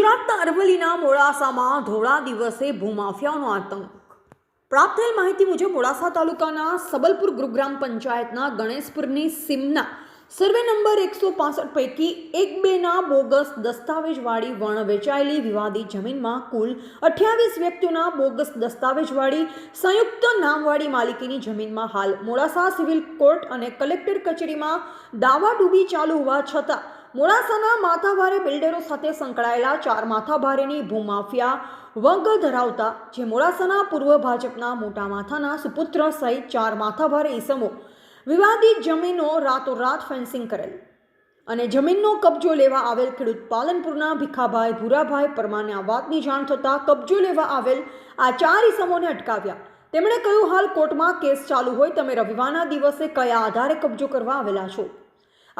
ગુજરાતના અરવલ્લીના મોડાસામાં ધોળા દિવસે ભૂમાફિયાનો આતંક. પ્રાપ્ત થયેલ માહિતી મુજબ મોડાસા તાલુકાના સબલપુર ગુરુગ્રામ પંચાયતના ગણેશપુરની સીમના સર્વે નંબર એકસો પાસઠ પૈકી એક બેના બોગસ દસ્તાવેજવાળી વણ વેચાયેલી વિવાદી જમીનમાં કુલ અઠ્યાવીસ વ્યક્તિઓના બોગસ દસ્તાવેજવાળી સંયુક્ત નામવાળી માલિકીની જમીનમાં હાલ મોડાસા સિવિલ કોર્ટ અને કલેક્ટર કચેરીમાં દાવાડૂબી ચાલુ હોવા છતાં મોડાસાના માથાભારે બિલ્ડરો સાથે સંકળાયેલા ચાર માથાભારેની ભૂમાફિયા વંગ ધરાવતા, જે મોડાસાના પૂર્વ ભાજપના મોટા માથાના સુપુત્ર સહિત ચાર માથાભારે ઈસમો વિવાદિત જમીનો રાતોરાત ફેન્સિંગ કરેલ. અને જમીનનો કબજો લેવા આવેલ ખેડૂત પાલનપુરના ભીખાભાઈ ભૂરાભાઈ પરમાને આ વાતની જાણ થતાં કબજો લેવા આવેલ આ ચાર ઈસમોને અટકાવ્યા. તેમણે કહ્યું, હાલ કોર્ટમાં કેસ ચાલુ હોય, તમે રવિવારના દિવસે કયા આધારે કબજો કરવા આવેલા છો?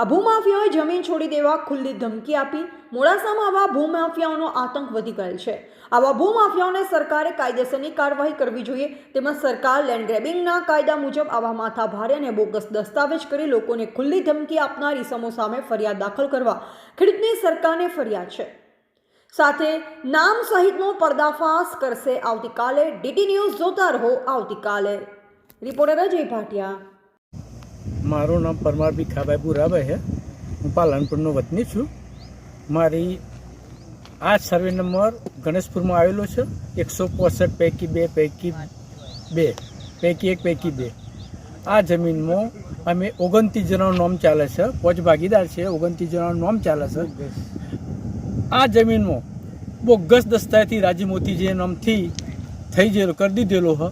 આ ભૂમાફિયાઓએ જમીન છોડી દેવા ખુલ્લી ધમકી આપી. મોડાસામાં આવા ભૂમાફિયાઓનો આતંક વધી ગયેલ છે. આવા ભૂમાફિયાઓને સરકારે કાયદેસરની કાર્યવાહી કરવી જોઈએ. તેમજ સરકાર લેન્ડ ગ્રેબિંગના કાયદા મુજબ આવા માથા ભારે અને બોગસ દસ્તાવેજ કરી લોકોને ખુલ્લી ધમકી આપનાર ઇસમો સામે ફરિયાદ દાખલ કરવા ખેડૂતની સરકારને ફરિયાદ છે. સાથે નામ સહિતનો પર્દાફાશ કરશે આવતીકાલે. ડીટી ન્યૂઝ જોતા રહો આવતીકાલે. રિપોર્ટર અજય ભાટિયા. મારું નામ પરમાર ભીખાભાઈ બુરાભાઈ છે. હું પાલનપુરનો વતની છું. મારી આ સર્વે નંબર ગણેશપુરમાં આવેલો છે. એકસો પોસઠ પૈકી બે પૈકી બે, પૈકી એક, પૈકી બે. આ જમીનમાં અમે ઓગણત્રીસ જણાનું નામ ચાલે છે. પોચ ભાગીદાર છે, ઓગણત્રીસ જણાનું નામ ચાલે છે. આ જમીનમાં બોગસ દસ્તાવેજથી રાજી મોતી જે નામથી થઈ ગયેલો કરી દીધેલો હ.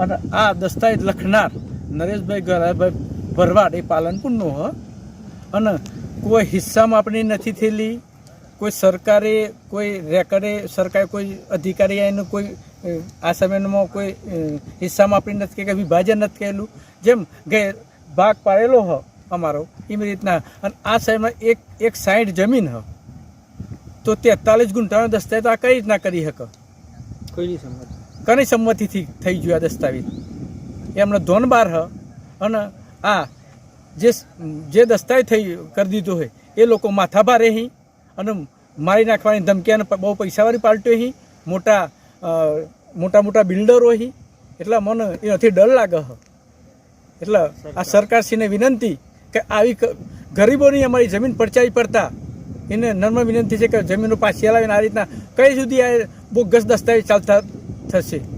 અને આ દસ્તાવેજ લખનાર નરેશભાઈ ગરાભાઈ ભરવાડ એ પાલનપુરનો હ અને કોઈ હિસ્સામાં આપણી નથી થયેલી કોઈ સરકારે કોઈ રેકર્ડે સરકારે કોઈ અધિકારી એનું કોઈ આ સમયમાં કોઈ હિસ્સામાં આપણી નથી કે વિભાજન નથી કહેલું જેમ ગેર ભાગ પાડેલો હ અમારો એવી રીતના. અને આ સમયમાં એક એક સાઈડ જમીન હ તો તેતાલીસ ગુંઠાનો દસ્તાવેજ આ કઈ રીતના કરી શકે? કોઈની સંમતિ? કની સંમતિથી થઈ ગયું આ દસ્તાવેજ? એમનો ધોન બાર હ. અને આ જે જે દસ્તાવેજ થઈ કરી દીધો હોય એ લોકો માથા રહી અને મારી નાખવાની ધમકી અને બહુ પૈસાવાળી પાર્ટીઓ હી મોટા મોટા મોટા બિલ્ડરો હી એટલા મને એનાથી ડર લાગે હ. એટલે આ સરકારશ્રીને વિનંતી કે આવી ગરીબોની અમારી જમીન પડચાવી પડતા એને નર્મ વિનંતી છે કે જમીનો પાછી હલાવીને આ રીતના કઈ સુધી આ બોગસ દસ્તાવેજ ચાલતા થશે.